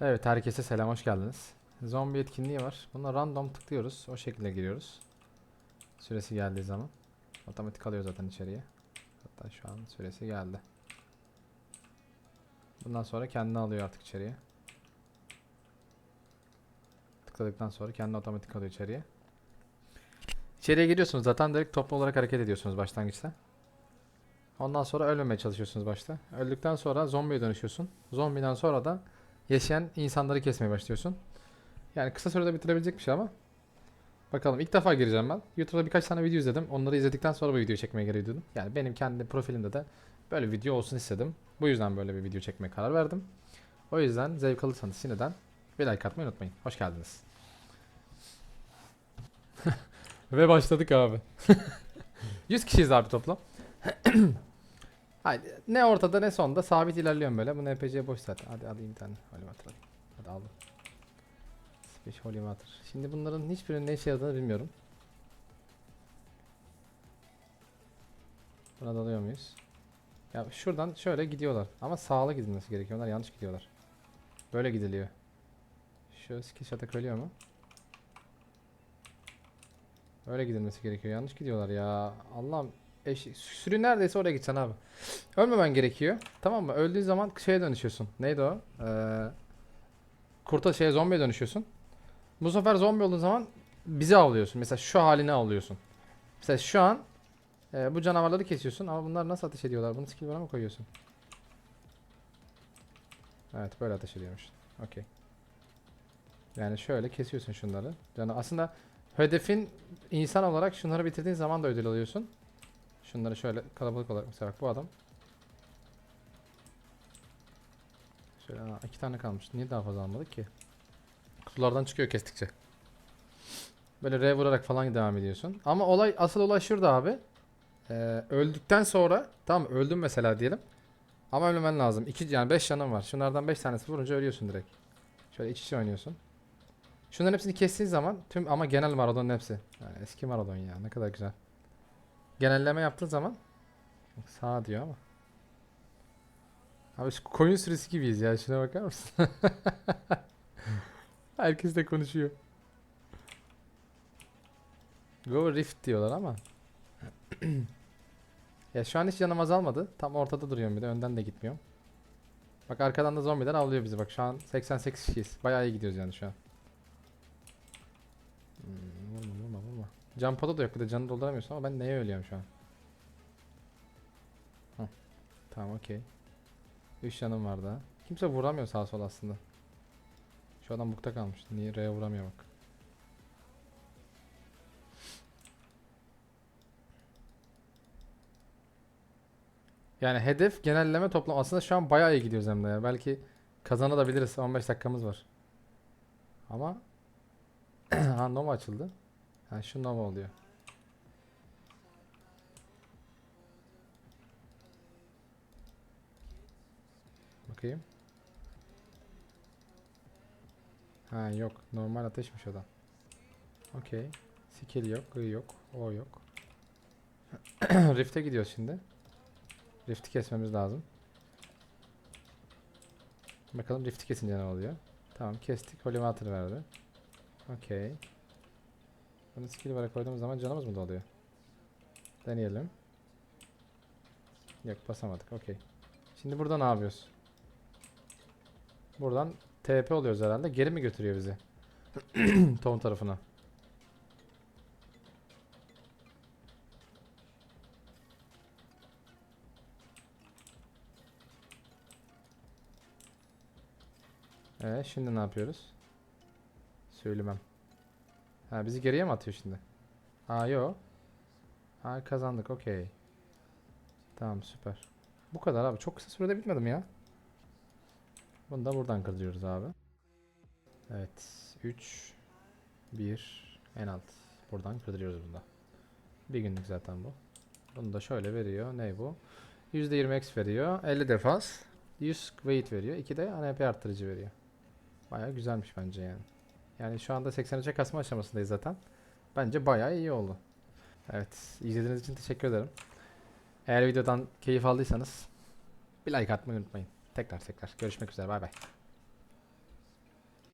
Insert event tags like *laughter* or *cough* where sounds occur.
Evet herkese selam hoş geldiniz. Zombi etkinliği var. Buna random tıklıyoruz. O şekilde giriyoruz. Süresi geldiği zaman. Otomatik alıyor zaten içeriye. Hatta şu an süresi geldi. Bundan sonra kendini alıyor artık içeriye. Tıkladıktan sonra kendi otomatik alıyor içeriye. İçeriye giriyorsunuz zaten direkt toplu olarak hareket ediyorsunuz başlangıçta. Ondan sonra ölmemeye çalışıyorsunuz başta. Öldükten sonra zombiye dönüşüyorsun. Zombiden sonra da yaşayan insanları kesmeye başlıyorsun. Yani kısa sürede bitirebilecek bir şey ama. Bakalım ilk defa gireceğim ben. YouTube'da birkaç tane video izledim. Onları izledikten sonra bu videoyu çekmeye gereği duydum. Yani benim kendi profilimde de böyle bir video olsun istedim. Bu yüzden böyle bir video çekmeye karar verdim. O yüzden zevk alırsanız şimdiden bir like atmayı unutmayın. Hoş geldiniz. *laughs* Ve başladık abi. *laughs* 100 kişiyiz abi toplam. *clears throat* Haydi ne ortada ne sonda sabit ilerliyorum böyle. Bu NPC boş zaten. Hadi alayım bir tane. Holy water alayım. Hadi aldım. Space Holy water. Şimdi bunların hiçbirinin ne işe yaradığını bilmiyorum. Buna dalıyor muyuz? Ya şuradan şöyle gidiyorlar. Ama sağlı gidilmesi gerekiyor. Onlar yanlış gidiyorlar. Böyle gidiliyor. Şu skill shot'a ölüyor mu? Öyle gidilmesi gerekiyor. Yanlış gidiyorlar ya. Allah'ım. Eş, sürü neredeyse oraya gitsen abi. Ölmemen gerekiyor. Tamam mı? Öldüğün zaman şeye dönüşüyorsun. Neydi o? Ee, kurta şeye zombiye dönüşüyorsun. Bu sefer zombi olduğun zaman bizi avlıyorsun. Mesela şu halini avlıyorsun. Mesela şu an e, bu canavarları kesiyorsun ama bunlar nasıl ateş ediyorlar? Bunu skill bana mı koyuyorsun? Evet böyle ateş ediyormuş. Okey. Yani şöyle kesiyorsun şunları. Yani aslında hedefin insan olarak şunları bitirdiğin zaman da ödül alıyorsun. Şunları şöyle kalabalık olarak mesela bu adam. Şöyle aa, iki tane kalmış. Niye daha fazla almadık ki? Kutulardan çıkıyor kestikçe. Böyle R vurarak falan devam ediyorsun. Ama olay asıl olay şurada abi. Ee, öldükten sonra tamam öldüm mesela diyelim. Ama ölmemen lazım. İki yani 5 canın var. Şunlardan 5 tanesi vurunca ölüyorsun direkt. Şöyle iç içe oynuyorsun. Şunların hepsini kestiğin zaman tüm ama genel Maradon'un hepsi. Yani eski Maradon ya ne kadar güzel. Genelleme yaptığın zaman sağ diyor ama. Abi şu koyun sürüsü gibiyiz ya şuna bakar mısın? *laughs* Herkes de konuşuyor. Go Rift diyorlar ama. *clears throat* ya şu an hiç canım azalmadı. Tam ortada duruyorum bir de önden de gitmiyorum. Bak arkadan da zombiler avlıyor bizi. Bak şu an 88 kişiyiz. Bayağı iyi gidiyoruz yani şu an. Poda da yok bir de canı dolduramıyorsun ama ben neye ölüyorum şu an? Hah. Tamam okey. 3 canım var daha. Kimse vuramıyor sağa sola aslında. Şu adam bukta kalmış. Niye R'ye vuramıyor bak. Yani hedef genelleme toplam. Aslında şu an bayağı iyi gidiyoruz hem de ya. Belki kazanabiliriz. 15 dakikamız var. Ama *clears throat* ha Nova açıldı. Ha şu Nova oluyor. Bakayım. Ha yok. Normal ateşmiş o da. Okey. Skill yok. I yok. O yok. *clears throat* Rift'e gidiyoruz şimdi. Rift'i kesmemiz lazım. Bakalım Rift'i kesince ne oluyor. Tamam kestik. Holy Water verdi. Okey. Bunu skill olarak koyduğumuz zaman canımız mı doluyor? Deneyelim. Yok basamadık. Okey. Şimdi burada ne yapıyoruz? Buradan TP oluyoruz herhalde. Geri mi götürüyor bizi? *clears throat* Tom tarafına. Evet şimdi ne yapıyoruz? Söylemem. Ha bizi geriye mi atıyor şimdi? Aa yo. Ha kazandık okey. Tamam süper. Bu kadar abi çok kısa sürede bitmedim ya. Bunu da buradan kırdırıyoruz abi. Evet 3 1 en alt. Buradan kırdırıyoruz bunda. Bir günlük zaten bu. Bunu da şöyle veriyor. Ne bu? %20 X veriyor. 50 defans. 100 weight veriyor. 2 de ANP arttırıcı veriyor. Baya güzelmiş bence yani. Yani şu anda 83'e kasma aşamasındayız zaten. Bence bayağı iyi oldu. Evet, izlediğiniz için teşekkür ederim. Eğer videodan keyif aldıysanız bir like atmayı unutmayın. Tekrar tekrar görüşmek üzere bay bay.